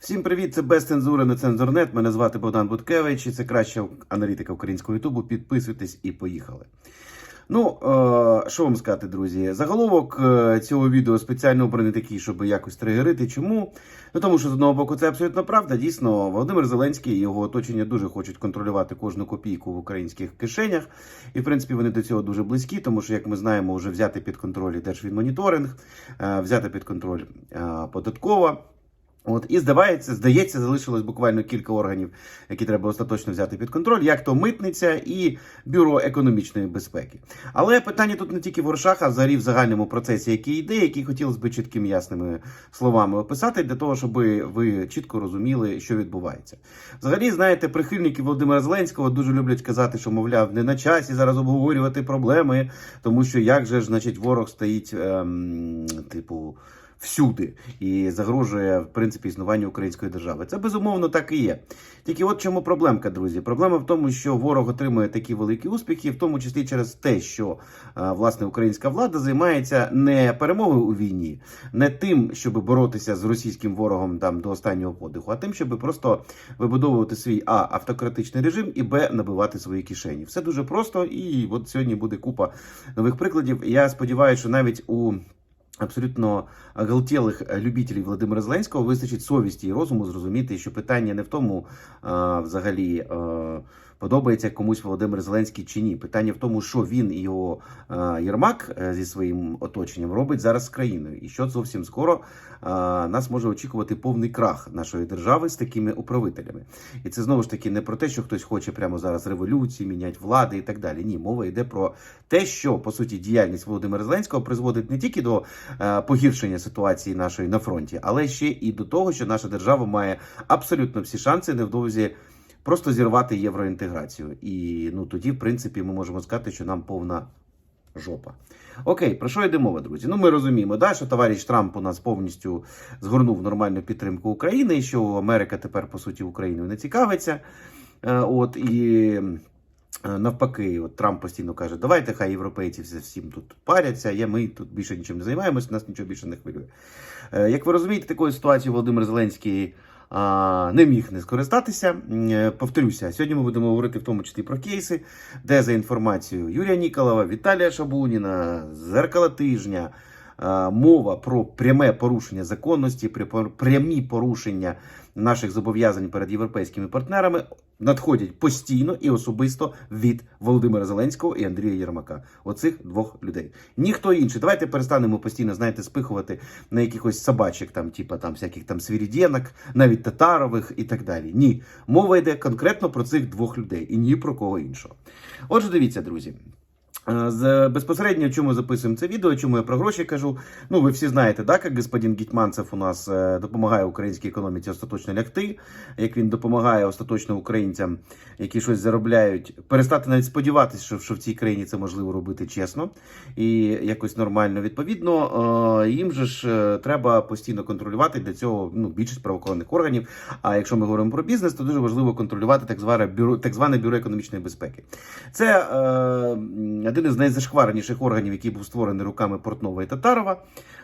Всім привіт! Це без цензури на цензурнет. Мене звати Богдан Буткевич. і Це краща аналітика українського Ютубу. Підписуйтесь і поїхали. Ну, е, що вам сказати, друзі? Заголовок е, цього відео спеціально обраний такий, щоб якось тригерити. Чому? Ну тому що з одного боку це абсолютно правда. Дійсно, Володимир Зеленський і його оточення дуже хочуть контролювати кожну копійку в українських кишенях. І в принципі вони до цього дуже близькі, тому що, як ми знаємо, вже взяти під контроль і Держфінмоніторинг, е, взяти під контроль податкова. От і здається, здається, залишилось буквально кілька органів, які треба остаточно взяти під контроль, як то митниця і бюро економічної безпеки. Але питання тут не тільки в грошах, а взагалі в загальному процесі, який йде, який хотілося б чіткими ясними словами описати, для того, щоб ви чітко розуміли, що відбувається. Взагалі, знаєте, прихильники Володимира Зеленського дуже люблять казати, що мовляв, не на часі зараз обговорювати проблеми, тому що як же ж, значить, ворог стоїть, ем, типу всюди і загрожує в принципі існуванню української держави. Це безумовно так і є. Тільки от чому проблемка, друзі? Проблема в тому, що ворог отримує такі великі успіхи, в тому числі через те, що власне українська влада займається не перемогою у війні, не тим, щоб боротися з російським ворогом там до останнього подиху, а тим, щоб просто вибудовувати свій а автократичний режим і б набивати свої кишені. Все дуже просто, і от сьогодні буде купа нових прикладів. Я сподіваюся, що навіть у абсолютно галтілих любителів Володимира Зеленського вистачить совісті і розуму зрозуміти, що питання не в тому, а, взагалі. А, Подобається комусь Володимир Зеленський чи ні. Питання в тому, що він і його е, Єрмак е, зі своїм оточенням робить зараз з країною, і що зовсім скоро е, нас може очікувати повний крах нашої держави з такими управителями. І це знову ж таки не про те, що хтось хоче прямо зараз революції, міняти влади і так далі. Ні, мова йде про те, що по суті діяльність Володимира Зеленського призводить не тільки до погіршення ситуації нашої на фронті, але ще і до того, що наша держава має абсолютно всі шанси невдовзі просто зірвати євроінтеграцію. І ну тоді, в принципі, ми можемо сказати, що нам повна жопа. Окей, про що йде мова, друзі? Ну, ми розуміємо, да, що товариш Трамп у нас повністю згорнув нормальну підтримку України, і що Америка тепер, по суті, Україною не цікавиться. Е, От і. е, Навпаки, от Трамп постійно каже, давайте хай європейці всім тут паряться, я ми тут більше нічим не займаємося, нас нічого більше не хвилює. Е, Як ви розумієте, такою ситуацією Володимир Зеленський не міг не скористатися. Е, Повторюся, сьогодні ми будемо говорити в тому числі про кейси, де за інформацією Юрія Ніколова, Віталія Шабуніна, зеркала тижня. Мова про пряме порушення законності, прямі порушення наших зобов'язань перед європейськими партнерами надходять постійно і особисто від Володимира Зеленського і Андрія Єрмака. Оцих двох людей. Ніхто інший. Давайте перестанемо постійно, знаєте, спихувати на якихось собачок, там, типа там всяких там свірідєнок, навіть татарових і так далі. Ні, мова йде конкретно про цих двох людей і ні про кого іншого. Отже, дивіться, друзі. Е, З безпосередньо, чому записуємо це відео, чому я про гроші кажу. Ну, ви всі знаєте, так, як господин Гетьманцев у нас е, допомагає українській економіці остаточно лягти, як він допомагає остаточно українцям, які щось заробляють, перестати навіть сподіватися, що, що в цій країні це можливо робити чесно і якось нормально. Відповідно, е, їм же ж треба постійно контролювати для цього ну, більшість правоохоронних органів. А якщо ми говоримо про бізнес, то дуже важливо контролювати так зване бюро, так зване бюро економічної безпеки. Це е, один із найзашквареніших органів, який був створений руками Портнова і Татарова.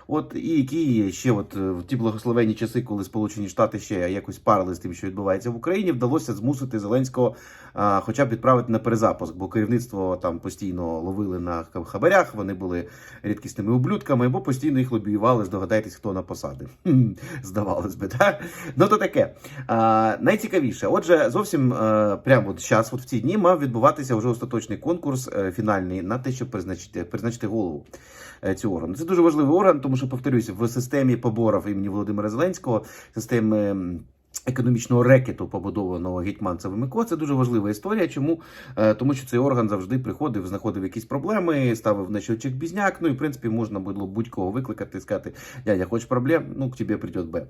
От і які ще, от в ті благословенні часи, коли Сполучені Штати ще якось парили з тим, що відбувається в Україні, вдалося змусити Зеленського, а, хоча б відправити на перезапуск, бо керівництво там постійно ловили на хабарях, вони були рідкісними ублюдками, бо постійно їх лобіювали. Здогадайтесь, хто на посади. Здавалось би, так? Ну то таке. А, найцікавіше, отже, зовсім е, прямо от зараз, от в ці дні, мав відбуватися вже остаточний конкурс е, фінальний на те, щоб призначити, призначити голову е, цього органу. Це дуже важливий орган, тому що повторюся, в системі поборів імені Володимира Зеленського, системи. Економічного рекету, побудованого гетьманцевим ко, це дуже важлива історія. Чому? Е, Тому що цей орган завжди приходив, знаходив якісь проблеми, ставив на щочок бізняк. Ну і в принципі можна було будь-кого викликати і сказати: дядя, хочеш проблем? Ну, к тебе прийде Б.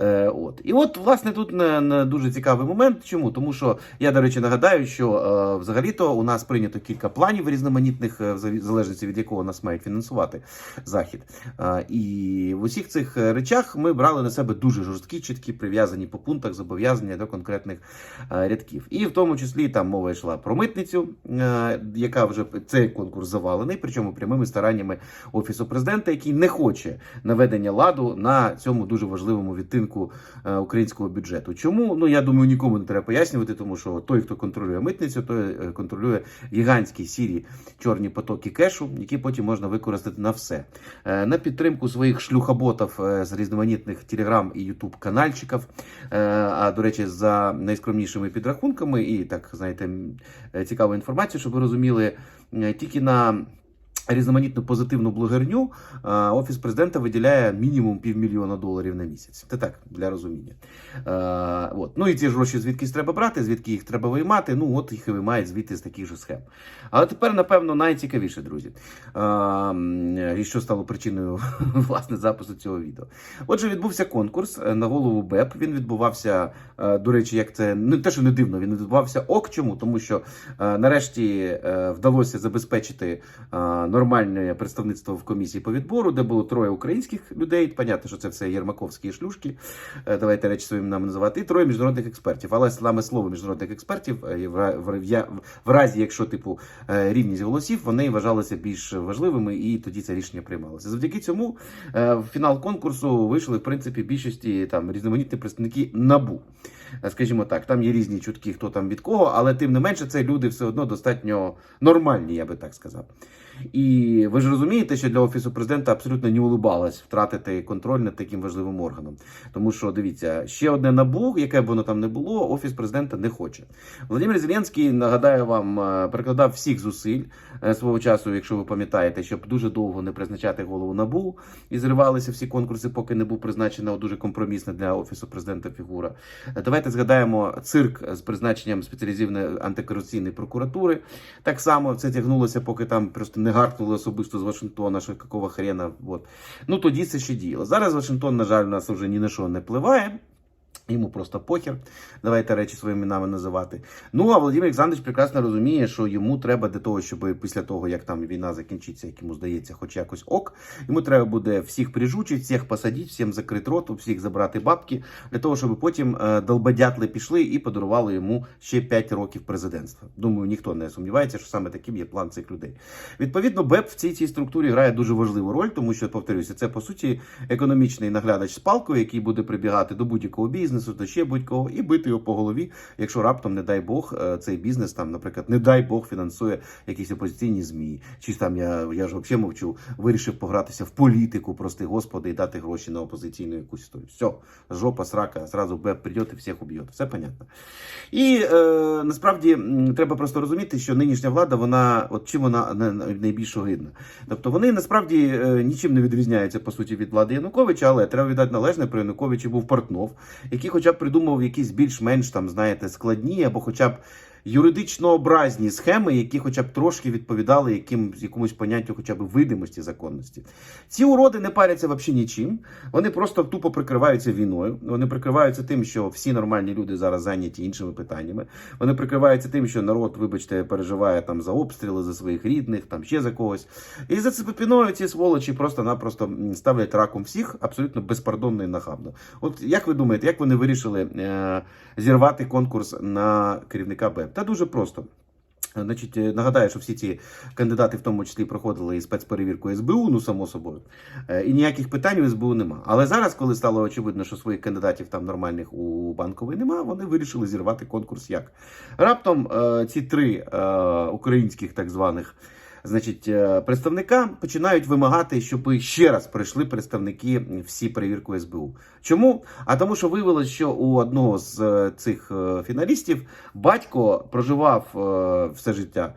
Е, от. І от, власне, тут на, на дуже цікавий момент. Чому? Тому що я, до речі, нагадаю, що е, взагалі-то у нас прийнято кілька планів різноманітних, е, в залежності від якого нас мають фінансувати захід. Е, і в усіх цих е, речах ми брали на себе дуже жорсткі, чіткі прив'язані по пунктах зобов'язання до конкретних е, рядків. І в тому числі там мова йшла про митницю, е, яка вже цей конкурс завалений, причому прямими стараннями офісу президента, який не хоче наведення ладу на цьому дуже важливому відтинку е, українського бюджету. Чому? Ну я думаю, нікому не треба пояснювати, тому що той, хто контролює митницю, той контролює гігантські сірі чорні потоки кешу, які потім можна використати на все. На підтримку своїх шлюхоботів е, з різноманітних телеграм і ютуб канальчиків. Е, А до речі, за найскромнішими підрахунками і так знаєте, цікава інформація, щоб ви розуміли, е, тільки на різноманітну позитивну блогерню офіс президента виділяє мінімум півмільйона доларів на місяць. Це так для розуміння. Е, от. Ну і ці ж гроші звідкись треба брати, звідки їх треба виймати. Ну от їх і виймають звідти з таких же схем. Але тепер, напевно, найцікавіше, друзі, е, і що стало причиною власне запису цього відео. Отже, відбувся конкурс е, на голову БЕП. Він відбувався, е, до речі, як це не те, що не дивно, він відбувався ок. Чому? Тому що е, нарешті е, вдалося забезпечити е, нормальне представництво в комісії по відбору, де було троє українських людей. Понятно, що це все Єрмаковські шлюшки. Е, Давайте речі своїм нами називати. І троє міжнародних експертів. Але саме слово міжнародних експертів е, в, разі, якщо типу е, рівність голосів, вони вважалися більш важливими, і тоді це рішення приймалося. Завдяки цьому в фінал конкурсу вийшли в принципі більшості там різноманітні представники набу. Скажімо так, там є різні чутки, хто там від кого, але тим не менше, це люди все одно достатньо нормальні, я би так сказав. І ви ж розумієте, що для офісу президента абсолютно не улибалось втратити контроль над таким важливим органом. Тому що дивіться, ще одне набу, яке б воно там не було, офіс президента не хоче. Володимир Зеленський, нагадаю вам, е, прикладав всіх зусиль е, свого часу, якщо ви пам'ятаєте, щоб дуже довго не призначати голову набу і зривалися всі конкурси, поки не був призначена дуже компромісна для офісу президента фігура. Е, Давайте згадаємо цирк з призначенням спеціалізованої антикорупційної прокуратури. Так само це тягнулося, поки там просто не гаркнули особисто з Вашингтона, що какого хрена. От. Ну тоді це ще діяло. Зараз Вашингтон, на жаль, у нас вже ні на що не впливає. Йому просто похер, давайте речі своїми іменами називати. Ну а Володимир Олександрович прекрасно розуміє, що йому треба для того, щоб після того, як там війна закінчиться, як йому здається, хоч якось ок, йому треба буде всіх прижучити, всіх посадити, всім закрити рот, всіх забрати бабки, для того, щоб потім е, долбадятли пішли і подарували йому ще 5 років президентства. Думаю, ніхто не сумнівається, що саме таким є план цих людей. Відповідно, БЕП в цій цій структурі грає дуже важливу роль, тому що повторюся, це по суті економічний наглядач з палкою, який буде прибігати до будь-якого бізнесу, до ще будь-кого, і бити його по голові, якщо раптом, не дай Бог, е, цей бізнес там, наприклад, не дай Бог фінансує якісь опозиційні змі, чи там я, я ж взагалі мовчу, вирішив погратися в політику, прости господи, і дати гроші на опозиційну якусь історію. Все, жопа, срака, зразу БЕП прийде і всіх уб'є. Все понятно. І е, насправді треба просто розуміти, що нинішня влада, вона от чим вона на- на- найбільш огидна. Тобто вони насправді е, нічим не відрізняються по суті від влади Януковича, але треба віддати належне при Януковичі був Портнов, який хоча б придумав якісь більш-менш там, знаєте, складні або хоча б юридично образні схеми, які хоча б трошки відповідали яким, якомусь поняттю хоча б видимості законності. Ці уроди не паряться взагалі нічим. Вони просто тупо прикриваються війною. Вони прикриваються тим, що всі нормальні люди зараз зайняті іншими питаннями. Вони прикриваються тим, що народ, вибачте, переживає там за обстріли, за своїх рідних, там ще за когось. І за це попіною ці сволочі просто-напросто ставлять раком всіх абсолютно безпардонно і нахабно. От як ви думаєте, як вони вирішили е, зірвати конкурс на керівника БЕП? Та дуже просто. Значить, е, нагадаю, що всі ці кандидати в тому числі проходили і спецперевірку СБУ, ну само собою, Е, і ніяких питань у СБУ нема. Але зараз, коли стало очевидно, що своїх кандидатів там нормальних у банковій нема, вони вирішили зірвати конкурс. Як раптом е, ці три українських так званих. Значить, е, представника починають вимагати, щоб ще раз пройшли представники всі перевірку СБУ. Чому? А тому, що виявилось, що у одного з е, цих е, фіналістів батько проживав все життя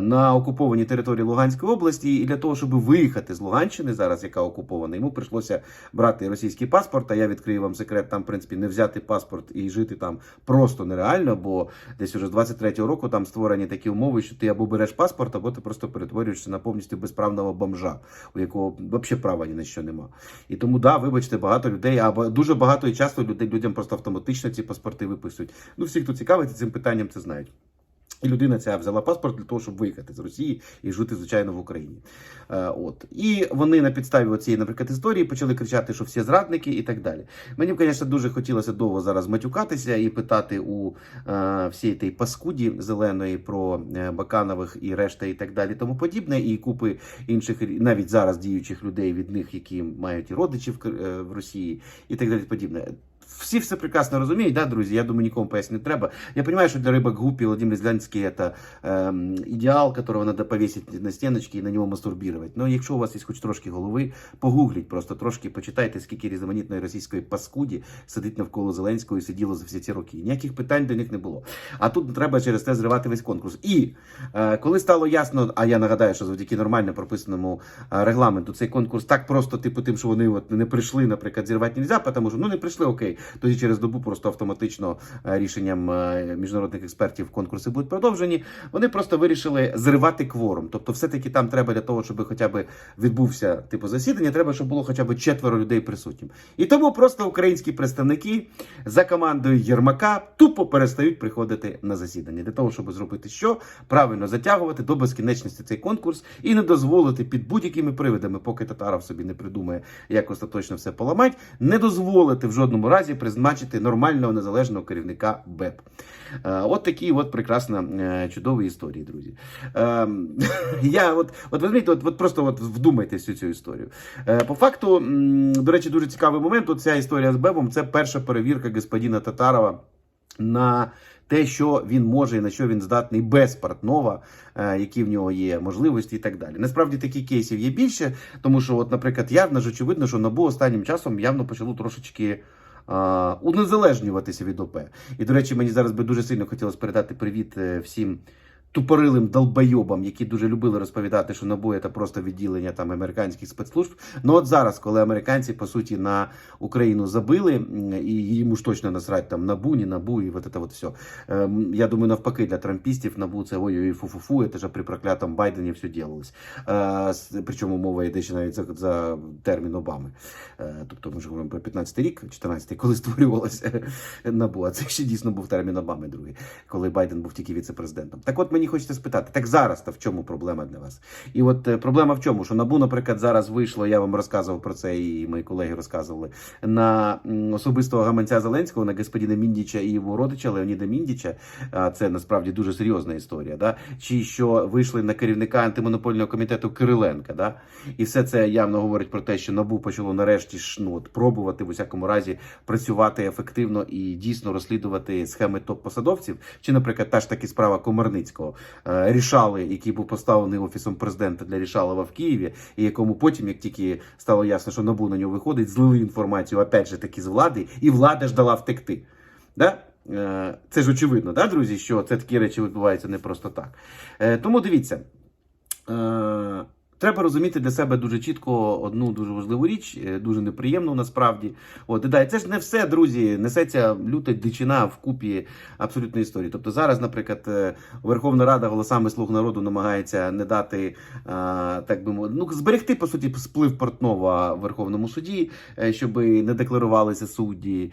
на окупованій території Луганської області, і для того, щоб виїхати з Луганщини, зараз яка окупована, йому прийшлося брати російський паспорт. А я відкрию вам секрет, там, в принципі, не взяти паспорт і жити там просто нереально, бо десь уже з 23-го року там створені такі умови, що ти або береш паспорт, або ти просто перетворюєшся на повністю безправного бомжа, у якого взагалі права ні на що нема. І тому, да, вибачте, багато людей, або дуже багато і часто людей людям просто автоматично ці паспорти виписують. Ну, всі, хто цікавиться цим питанням, це знають. І людина ця взяла паспорт для того, щоб виїхати з Росії і жити, звичайно, в Україні. Е, от. І вони на підставі цієї, наприклад, історії почали кричати, що всі зрадники і так далі. Мені, звісно, дуже хотілося довго зараз матюкатися і питати у е, всієї тієї паскуді зеленої про е, Баканових і решта, і так далі, тому подібне, і купи інших навіть зараз діючих людей від них, які мають і родичів е, в Росії, і так далі. Подібне. Всі все прекрасно розуміють, да, друзі. Я думаю, нікому пояснити не треба. Я понимаю, что для рыбок гуппи Владимир Зеленский это эм, идеал, которого надо повесить на стеночки і на нього мастурбувати. Ну, якщо у вас є хоч трошки голови, погугліть, просто трошки почитайте, скільки різноманітної російської паскуді сидить навколо Зеленського і сиділо за всі ці роки. Ніяких питань до них не було. А тут треба через те зривати весь конкурс. І е, коли стало ясно, а я нагадаю, що завдяки нормально прописаному е, регламенту цей конкурс так просто, типу, тим, що вони от не прийшли, наприклад, зірвати нельзя, тому що ну не прийшли, окей. Тоді через добу просто автоматично е, рішенням е, міжнародних експертів конкурси будуть продовжені. Вони просто вирішили зривати кворум. Тобто, все-таки там треба для того, щоб хоча б відбувся типу засідання, треба, щоб було хоча б четверо людей присутнім. І тому просто українські представники за командою Єрмака тупо перестають приходити на засідання для того, щоб зробити що правильно затягувати до безкінечності цей конкурс і не дозволити під будь-якими привидами, поки Татаров собі не придумає, як остаточно все поламати, не дозволити в жодному разі призначити нормального незалежного керівника БЕП. Е, От такі от прекрасно е, чудові історії, друзі. Е, Я от, от розумієте, от, от просто от вдумайте всю цю історію. По факту, до речі, дуже цікавий момент. От ця історія з Бебом це перша перевірка господина Татарова на те, що він може і на що він здатний без партнова, які в нього є можливості і так далі. Насправді таких кейсів є більше, тому що, от, наприклад, явно ж очевидно, що НАБУ останнім часом явно почало трошечки. Унезалежнюватися від ОП. І, до речі, мені зараз би дуже сильно хотілося передати привіт е, всім тупорилим долбойобам, які дуже любили розповідати, що НАБУ це просто відділення там американських спецслужб. Ну от зараз, коли американці по суті на Україну забили, і їм уж точно насрать там НАБУ, не НАБУ, і вот это вот все. Ем, Я думаю, навпаки, для трампістів НАБУ це ой ой фу-фу-фу, це ж при проклятому Байдені все ділилось. Е, Причому мова йде ще навіть за, за термін Обами. Е, Тобто ми ж говоримо про 15 рік, 14-й, коли створювалося НАБУ, а це ще дійсно був термін Обами другий, коли Байден був тільки віце-президентом. Так от мені хочеться спитати, так зараз то в чому проблема для вас? І от е, проблема в чому? Що НАБУ, наприклад, зараз вийшло, я вам розказував про це, і мої колеги розказували, на особистого гаманця Зеленського, на господина Міндіча і його родича Леоніда Міндіча. Це насправді дуже серйозна історія. Да? Чи що вийшли на керівника антимонопольного комітету Кириленка. Да? І все це явно говорить про те, що НАБУ почало нарешті ж, ну, от, пробувати в усякому разі працювати ефективно і дійсно розслідувати схеми топ-посадовців. Чи, наприклад, та ж таки справа Комарницького рішали, який був поставлений офісом президента для Рішалова в Києві, і якому потім, як тільки стало ясно, що НАБУ на нього виходить, злили інформацію, опять же таки з влади, і влада ж дала втекти. Да? Е, Це ж очевидно, да, друзі, що це такі речі відбуваються не просто так. Е, Тому дивіться. Треба розуміти для себе дуже чітко одну дуже важливу річ, е, дуже неприємну насправді. От і да, це ж не все, друзі. Несеться люта дичина в купі абсолютної історії. Тобто зараз, наприклад, е, Верховна Рада голосами слуг народу намагається не дати е, так би ну зберегти по суті сплив Портнова в Верховному суді, щоб не декларувалися судді.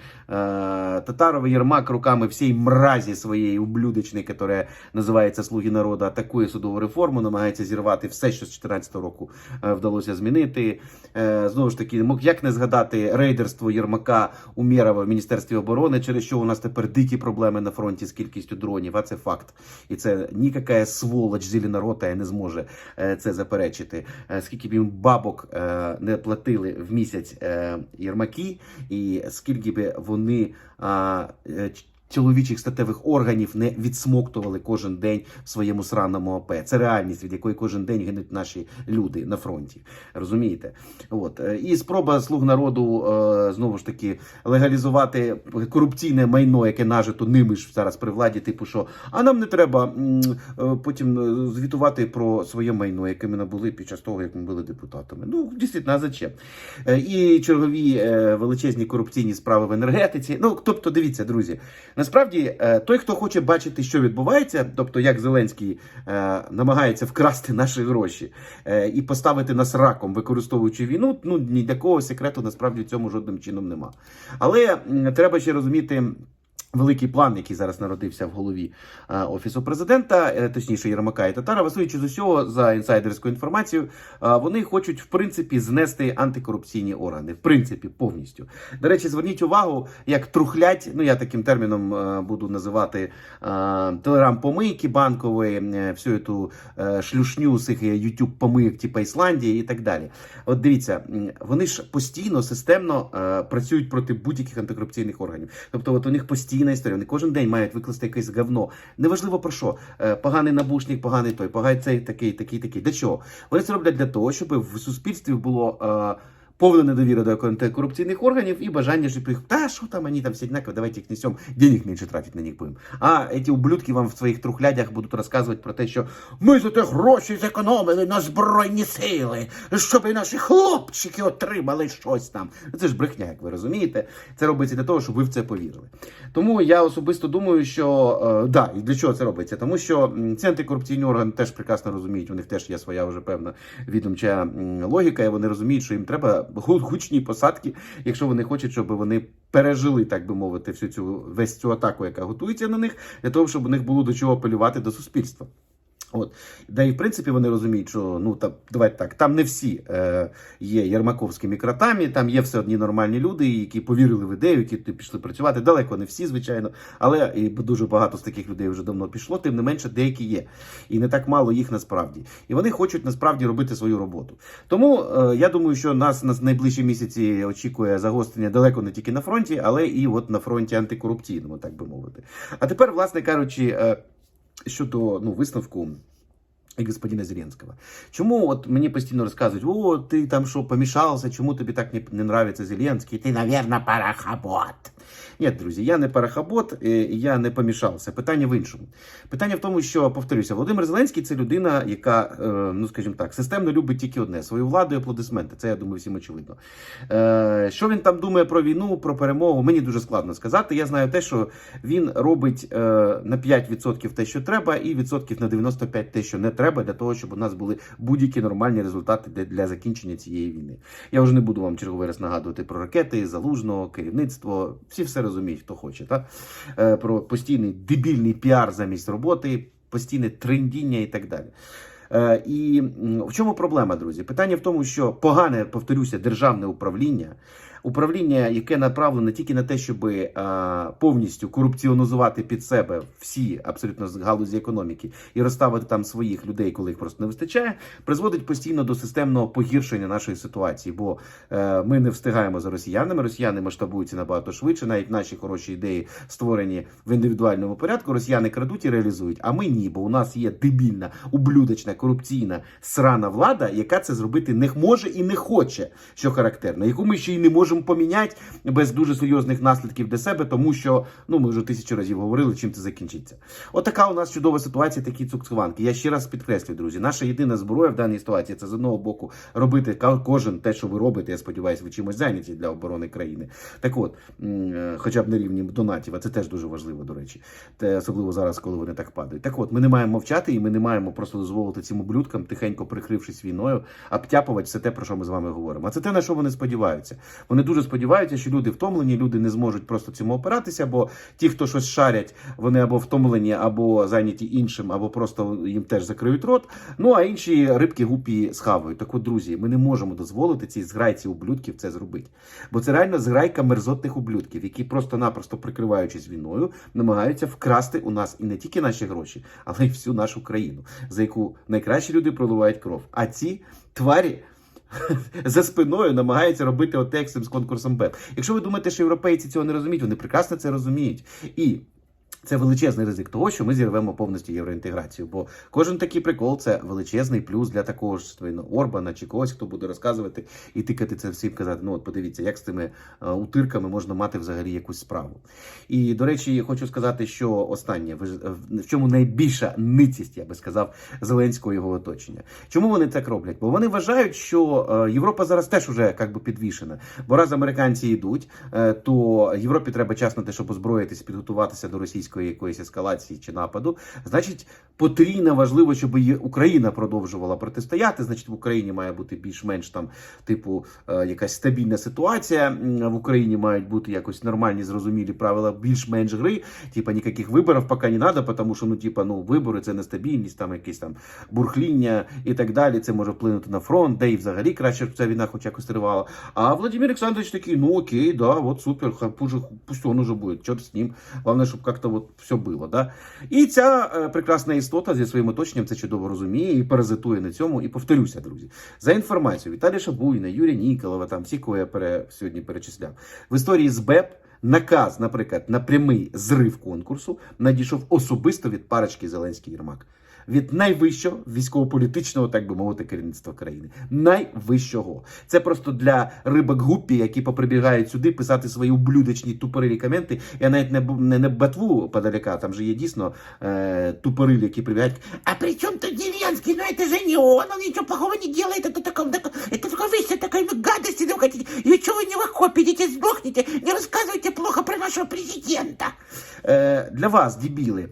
Татаров і Єрмак руками всієї мразі своєї ублюдочної, яка називається Слуги народу, атакує судову реформу, намагається зірвати все, що з 2014 року е, вдалося змінити. Е, Знову ж таки, як не згадати рейдерство Єрмака Умєрова в Міністерстві оборони, через що у нас тепер дикі проблеми на фронті з кількістю дронів. А це факт. І це ніяка сволоч зеленорота не зможе е, це заперечити. Скільки б їм бабок не платили в місяць Єрмаки, і скільки б вони чоловічих статевих органів не відсмоктували кожен день в своєму сраному ОП. Це реальність, від якої кожен день гинуть наші люди на фронті. Розумієте? От е, і спроба слуг народу е, знову ж таки легалізувати корупційне майно, яке нажито ними ж зараз при владі, типу, що а нам не треба е, потім звітувати про своє майно, яке ми набули під час того, як ми були депутатами. Ну дійсно, зачем? І чергові величезні корупційні справи в енергетиці. Ну тобто, дивіться, друзі. Насправді, е, той, хто хоче бачити, що відбувається, тобто як Зеленський е, намагається вкрасти наші гроші е, і поставити нас раком, використовуючи війну, ну ні для кого секрету насправді в цьому жодним чином нема. Але треба ще розуміти. Великий план, який зараз народився в голові е, офісу президента, е, точніше Єрмака і Татарова, судячи з усього за інсайдерською інформацією, е, вони хочуть в принципі знести антикорупційні органи, в принципі, повністю. До речі, зверніть увагу, як трухлять. Ну я таким терміном буду називати телеграм-помийки банкової, всю е, шлюшню цих ютуб помийок, типу Ісландії і так далі. От дивіться, вони ж постійно системно працюють проти будь-яких антикорупційних органів. Тобто, от у них постійна історія. Вони кожен день мають викласти якесь говно. Неважливо про що. Е, поганий набушник, поганий той, поганий цей, такий, такий, такий. Для чого? Вони це роблять для того, щоб в суспільстві було. Повна недовіра до антикорупційних органів і бажання, щоб їх, та що там, вони там все однаково, давайте їх несем, денег менше тратить на них будемо. А ці ублюдки вам в своїх трухлядях будуть розказувати про те, що ми за те гроші зекономили на збройні сили, щоб і наші хлопчики отримали щось там. Це ж брехня, як ви розумієте. Це робиться для того, щоб ви в це повірили. Тому я особисто думаю, що е, да, і для чого це робиться? Тому що ці антикорупційні органи теж прекрасно розуміють, у них теж є своя вже певна відомча логіка, і вони розуміють, що їм треба гучні посадки, якщо вони хочуть, щоб вони пережили, так би мовити, всю цю весь цю атаку, яка готується на них, для того, щоб у них було до чого апелювати до суспільства. От, да і в принципі вони розуміють, що ну та давайте так, там не всі е, є єрмаковськими кротами, там є все одні нормальні люди, які повірили в ідею, які пішли працювати. Далеко не всі, звичайно, але і дуже багато з таких людей вже давно пішло. Тим не менше, деякі є, і не так мало їх насправді. І вони хочуть насправді робити свою роботу. Тому е, я думаю, що нас на найближчі місяці очікує загострення далеко не тільки на фронті, але і от на фронті антикорупційному, так би мовити. А тепер, власне кажучи. Е, щодо ну, висновку і господина Зеленського. Чому от мені постійно розказують, о, ти там що, помішався, чому тобі так не, не нравиться Зеленський? Ти, навірно, парахабот. Ні, друзі, я не парахабот, е, я не помішався. Питання в іншому. Питання в тому, що повторюся, Володимир Зеленський це людина, яка, е, ну скажімо так, системно любить тільки одне свою владу і аплодисменти. Це я думаю, всім очевидно. Е, Що він там думає про війну, про перемогу? Мені дуже складно сказати. Я знаю те, що він робить на 5% те, що треба, і відсотків на 95% те, що не треба, для того, щоб у нас були будь-які нормальні результати для закінчення цієї війни. Я вже не буду вам черговий раз нагадувати про ракети, залужного, керівництво. Всі все розуміють, хто хоче. Та? Е, про постійний дебільний піар замість роботи, постійне трендіння і так далі. Е, І в чому проблема, друзі? Питання в тому, що погане, повторюся, державне управління, управління, яке направлене тільки на те, щоб е, повністю корупціонізувати під себе всі абсолютно галузі економіки і розставити там своїх людей, коли їх просто не вистачає, призводить постійно до системного погіршення нашої ситуації. Бо е, ми не встигаємо за росіянами. Росіяни масштабуються набагато швидше. Навіть наші хороші ідеї створені в індивідуальному порядку. Росіяни крадуть і реалізують. А ми ні, бо у нас є дебільна, ублюдочна, корупційна срана влада, яка це зробити не може і не хоче, що характерно, яку ми ще й не можемо поміняти без дуже серйозних наслідків для себе, тому що ну ми вже тисячу разів говорили, чим це закінчиться. Отака у нас чудова ситуація, такі цукцванки. Я ще раз підкреслюю, друзі. Наша єдина зброя в даній ситуації це з одного боку робити кожен те, що ви робите. Я сподіваюся, ви чимось зайняті для оборони країни. Так от, е, хоча б на рівні донатів, а це теж дуже важливо, до речі. Те, особливо зараз, коли вони так падають. Так от, ми не маємо мовчати, і ми не маємо просто дозволити цим ублюдкам, тихенько прикрившись війною, обтяпувати все те, про що ми з вами говоримо. А це те, на що вони сподіваються. Вони дуже сподіваються, що люди втомлені, люди не зможуть просто цьому опиратися, бо ті, хто щось шарять, вони або втомлені, або зайняті іншим, або просто їм теж закриють рот. Ну а інші рибки гупі схавають. Так от, друзі, ми не можемо дозволити цій зграйці ублюдків це зробити. Бо це реально зграйка мерзотних ублюдків, які просто-напросто прикриваючись війною, намагаються вкрасти у нас і не тільки наші гроші, але й всю нашу країну, за яку найкращі люди проливають кров. А ці тварі. За спиною намагається робити отексим з конкурсом БЕП. Якщо ви думаєте, що європейці цього не розуміють, вони прекрасно це розуміють. І це величезний ризик того, що ми зірвемо повністю євроінтеграцію. Бо кожен такий прикол це величезний плюс для такого ж ну, Орбана чи когось, хто буде розказувати і тикати це всім казати. Ну от подивіться, як з тими е, утирками можна мати взагалі якусь справу. І до речі, я хочу сказати, що останнє е, в чому найбільша ницість, я би сказав, Зеленського його оточення. Чому вони так роблять? Бо вони вважають, що е, Європа зараз теж уже як би підвішена. Бо раз американці йдуть, е, то Європі треба час на те, щоб озброїтися, підготуватися до російської російської якоїсь ескалації чи нападу, значить потрійно важливо, щоб Україна продовжувала протистояти. Значить, в Україні має бути більш-менш там, типу, е, якась стабільна ситуація. В Україні мають бути якось нормальні, зрозумілі правила більш-менш гри. Типа ніяких виборів поки не треба, тому що ну, типа, ну, вибори це нестабільність, там якесь там бурхління і так далі. Це може вплинути на фронт, де і взагалі краще, ця війна хоч якось тривала. А Владимир Олександрович такий, ну окей, да, вот супер, хай пусть, он уже будет, черт з ним. Главное, щоб как-то вот все було. Да? І ця е, прекрасна істота зі своїм оточенням це чудово розуміє і паразитує на цьому. І повторюся, друзі, за інформацією Віталія Шабуйна, Юрія Ніколова, там всі, кого я пере, сьогодні перечисляв. В історії з БЕП наказ, наприклад, на прямий зрив конкурсу надійшов особисто від парочки Зеленський Єрмак Від найвищого військово-політичного, так би мовити, керівництва країни. Найвищого. Це просто для рибок гуппі, які поприбігають сюди писати свої ублюдочні тупорилі коменти. Я навіть не, бу- не, не батву подаляка, там же є дійсно е, тупорилі, які прибігають. А при чем тут Деревянский? Ну это же не он, он ничего плохого не делает, это такой, такой- это такой вы все такой ну, гадости ну, хотите. И чего вы не в окопе идите, сдохните, не рассказывайте плохо про нашего президента. Е, для вас, дебіли.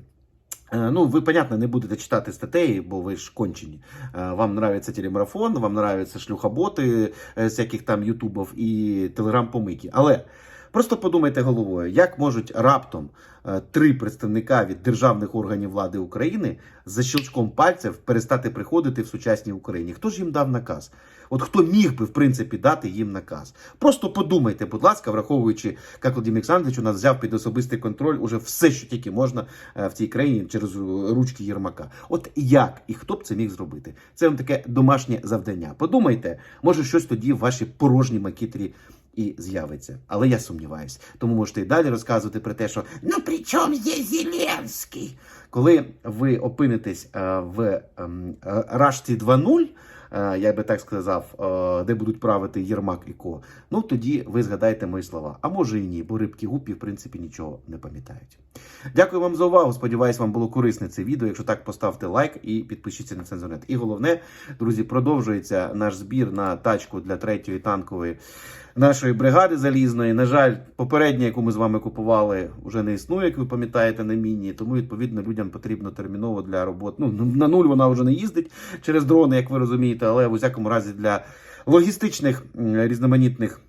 е, Ну, ви, понятно, не будете читати статей, бо ви ж кончені. Е, Вам нравиться телемарафон, вам нравятся шлюхоботи з всяких там ютубов і телеграм-помики. Але просто подумайте головою, як можуть раптом е, три представника від державних органів влади України за щелчком пальців перестати приходити в сучасній Україні? Хто ж їм дав наказ? От хто міг би в принципі дати їм наказ? Просто подумайте, будь ласка, враховуючи, як Владимир Олександрович у нас взяв під особистий контроль уже все, що тільки можна е, в цій країні через ручки Єрмака. От як і хто б це міг зробити? Це вам таке домашнє завдання. Подумайте, може щось тоді в вашій порожній макітрі і з'явиться. Але я сумніваюсь. Тому можете і далі розказувати про те, що Ну при чем здесь Зеленский? коли ви опинитесь е, в ем, е, Рашці 2.0, е, я би так сказав, де будуть правити Єрмак і Ко, ну тоді ви згадаєте мої слова. А може і ні, бо рибки гупі, в принципі, нічого не пам'ятають. Дякую вам за увагу. Сподіваюсь, вам було корисне це відео. Якщо так, поставте лайк і підпишіться на цензурнет. І головне, друзі, продовжується наш збір на тачку для третьої танкової нашої бригади залізної. На жаль, попередня, яку ми з вами купували, вже не існує, як ви пам'ятаєте, на міні. Тому відповідно людям потрібно терміново для роботи. Ну на нуль вона вже не їздить через дрони, як ви розумієте, але в усякому разі для логістичних різноманітних.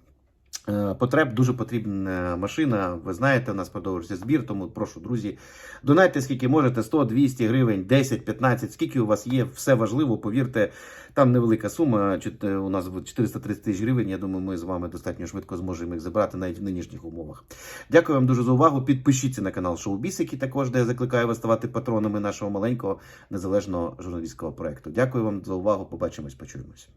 Е, Потреб дуже потрібна машина. Ви знаєте, у нас продовжується збір. Тому прошу, друзі, донайте скільки можете: 100, 200 гривень, 10, 15, скільки у вас є, все важливо. Повірте, там невелика сума. е, У нас буде 430 тисяч гривень. Я думаю, ми з вами достатньо швидко зможемо їх забрати навіть в нинішніх умовах. Дякую вам дуже за увагу. Підпишіться на канал Шоубіс, який також де я закликаю вас ставати патронами нашого маленького незалежного журналістського проекту. Дякую вам за увагу. Побачимось, почуємось.